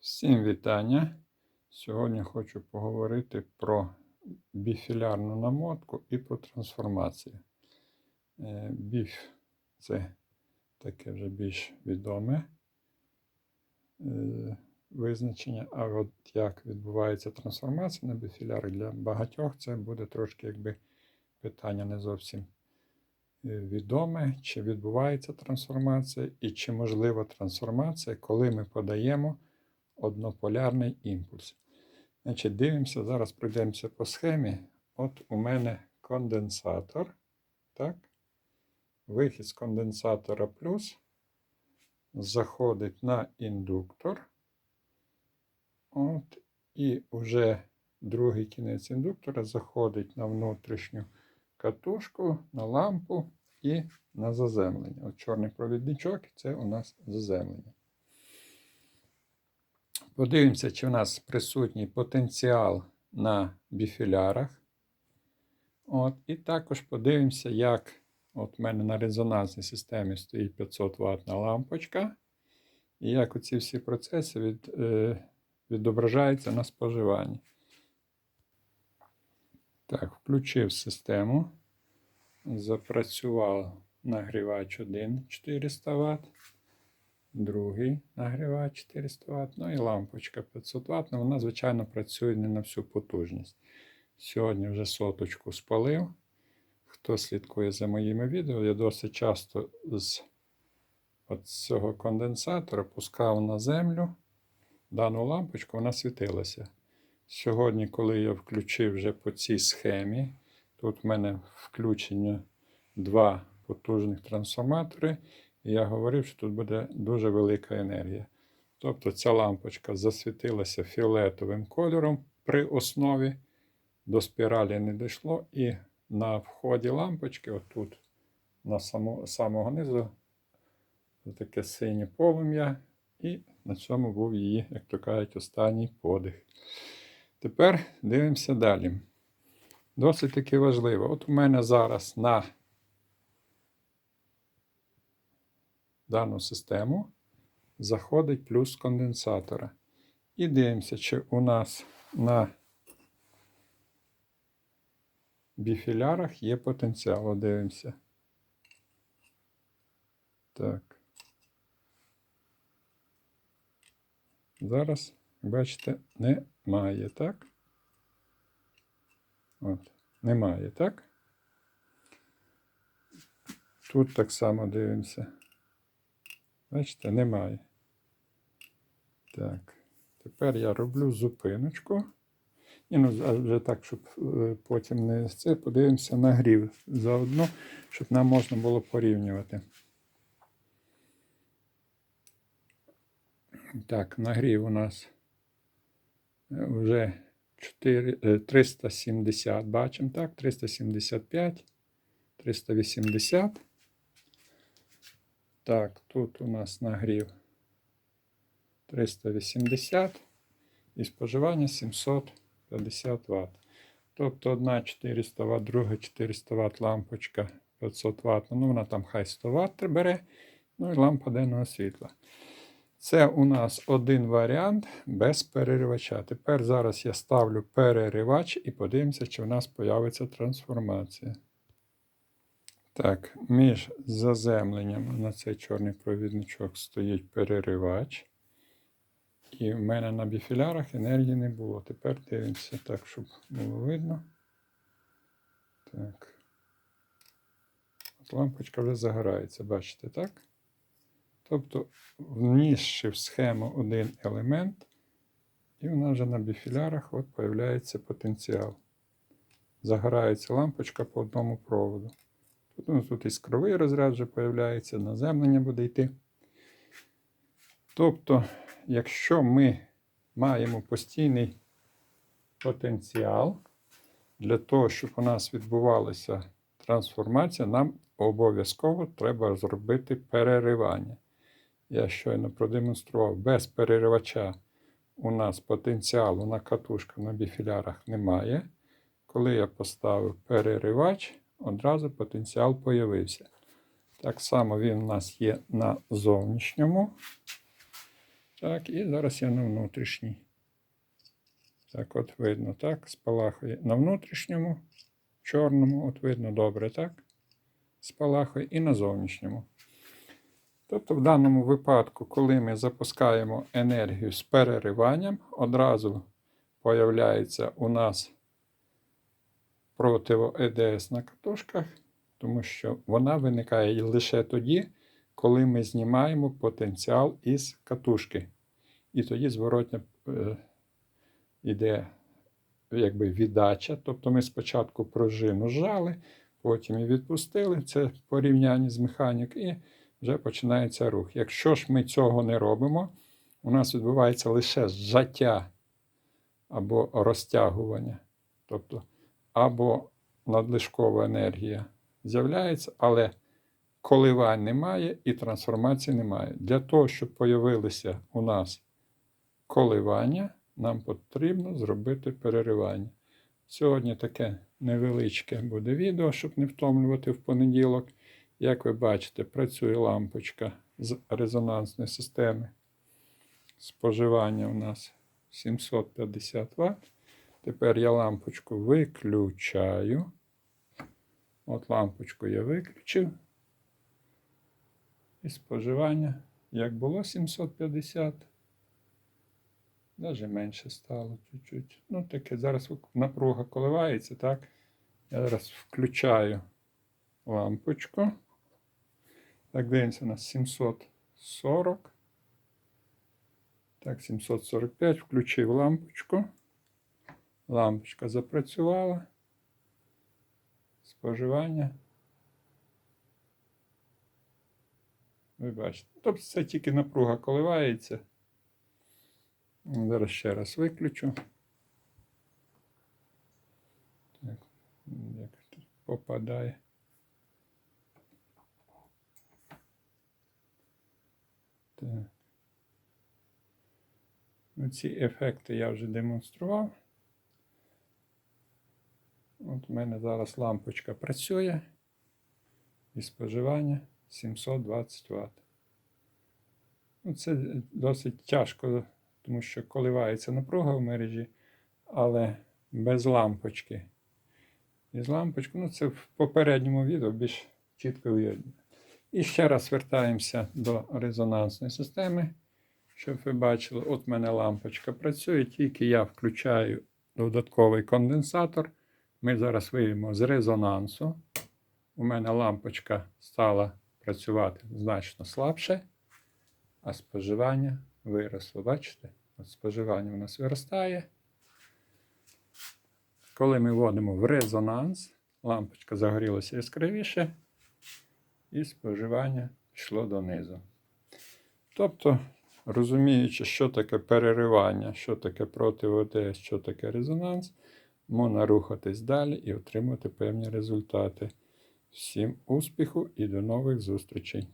Всім вітання. Сьогодні хочу поговорити про біфілярну намотку і про трансформацію. Е, Біф це таке вже більш відоме е, визначення. А от як відбувається трансформація на біфілярах для багатьох, це буде трошки якби питання не зовсім е, відоме, чи відбувається трансформація і чи можлива трансформація, коли ми подаємо однополярний імпульс. Значить, дивимося, зараз пройдемося по схемі. От у мене конденсатор. Так? Вихід з конденсатора плюс заходить на індуктор. От, і вже другий кінець індуктора заходить на внутрішню катушку, на лампу і на заземлення. От чорний провідничок це у нас заземлення. Подивимося, чи в нас присутній потенціал на біфілярах. От, І також подивимося, як от в мене на резонансній системі стоїть 500 ватна лампочка. І як оці всі процеси від, е, відображаються на споживанні. Так, включив систему. Запрацював нагрівач 1 400 Вт другий нагрівач 400 Вт, ну і лампочка 500 Вт. Вона, звичайно, працює не на всю потужність. Сьогодні вже соточку спалив. Хто слідкує за моїми відео, я досить часто з цього конденсатора пускав на землю дану лампочку, вона світилася. Сьогодні, коли я включив вже по цій схемі, тут в мене включені два потужних трансформатори. І я говорив, що тут буде дуже велика енергія. Тобто ця лампочка засвітилася фіолетовим кольором при основі, до спіралі не дійшло, і на вході лампочки, отут, на само, самого низу, таке синє полум'я, і на цьому був її, як то кажуть, останній подих. Тепер дивимося далі. Досить таки важливо. От у мене зараз на дану систему заходить плюс конденсатора. І дивимося, чи у нас на біфілярах є потенціал. Дивимося. Так. Зараз, бачите, немає, так? От, немає, так? Тут так само дивимося. Бачите, немає. Так. Тепер я роблю зупиночку. І ну, вже так, щоб е, потім не це, подивимося нагрів заодно, щоб нам можна було порівнювати. Так, нагрів у нас вже 4, 370, бачимо, так, 375, 380. Так, тут у нас нагрів 380 і споживання 750 Вт. Тобто одна 400 Вт, друга 400 Вт лампочка 500 Вт. Ну, вона там хай 100 Вт бере. Ну і лампа денного світла. Це у нас один варіант без переривача. Тепер зараз я ставлю переривач і подивимося, чи в нас появиться трансформація. Так, між заземленням на цей чорний провідничок стоїть переривач. І в мене на біфілярах енергії не було. Тепер дивимося так, щоб було видно. Так. От лампочка вже загорається, бачите, так? Тобто, внісши в схему один елемент, і в нас вже на біфілярах от появляється потенціал. Загорається лампочка по одному проводу. Ну, тут іскровий розряд вже появляється, наземлення буде йти. Тобто, якщо ми маємо постійний потенціал для того, щоб у нас відбувалася трансформація, нам обов'язково треба зробити переривання. Я щойно продемонстрував, без переривача у нас потенціалу на катушках на біфілярах немає. Коли я поставив переривач, одразу потенціал появився. Так само він у нас є на зовнішньому. Так, і зараз я на внутрішній. Так, от видно, так, спалахує на внутрішньому, чорному, от видно добре, так? Спалахує і на зовнішньому. Тобто, в даному випадку, коли ми запускаємо енергію з перериванням, одразу появляється у нас противо ЕДС на катушках, тому що вона виникає лише тоді, коли ми знімаємо потенціал із катушки. І тоді зворотня е, йде якби віддача. Тобто ми спочатку пружину зжали, потім і відпустили. Це порівняння з механік, і вже починається рух. Якщо ж ми цього не робимо, у нас відбувається лише зжаття або розтягування. Тобто або надлишкова енергія з'являється, але коливань немає і трансформації немає. Для того, щоб появилися у нас коливання, нам потрібно зробити переривання. Сьогодні таке невеличке буде відео, щоб не втомлювати в понеділок. Як ви бачите, працює лампочка з резонансної системи. Споживання у нас 750 Вт. Тепер я лампочку виключаю. От лампочку я виключив. І споживання, як було 750, навіть менше стало чуть-чуть. Ну, таке зараз напруга коливається, так? Я зараз включаю лампочку. Так, дивимося, у нас 740. Так, 745. Включив лампочку. Лампочка запрацювала. Споживання. Ви бачите. Тобто це тільки напруга коливається. Зараз ще раз виключу. Так, як тут попадає. Так. Ці ефекти я вже демонстрував. От у мене зараз лампочка працює і споживання 720 Вт. Ну, це досить тяжко, тому що коливається напруга в мережі, але без лампочки. І з лампочкою, ну це в попередньому відео більш чітко видно. І ще раз вертаємося до резонансної системи. Щоб ви бачили, от в мене лампочка працює, тільки я включаю додатковий конденсатор. Ми зараз вийдемо з резонансу. У мене лампочка стала працювати значно слабше, а споживання виросло. Бачите? От споживання у нас виростає. Коли ми вводимо в резонанс, лампочка загорілася яскравіше, і споживання йшло донизу. Тобто, розуміючи, що таке переривання, що таке проти ОДС, що таке резонанс, можна рухатись далі і отримати певні результати. Всім успіху і до нових зустрічей!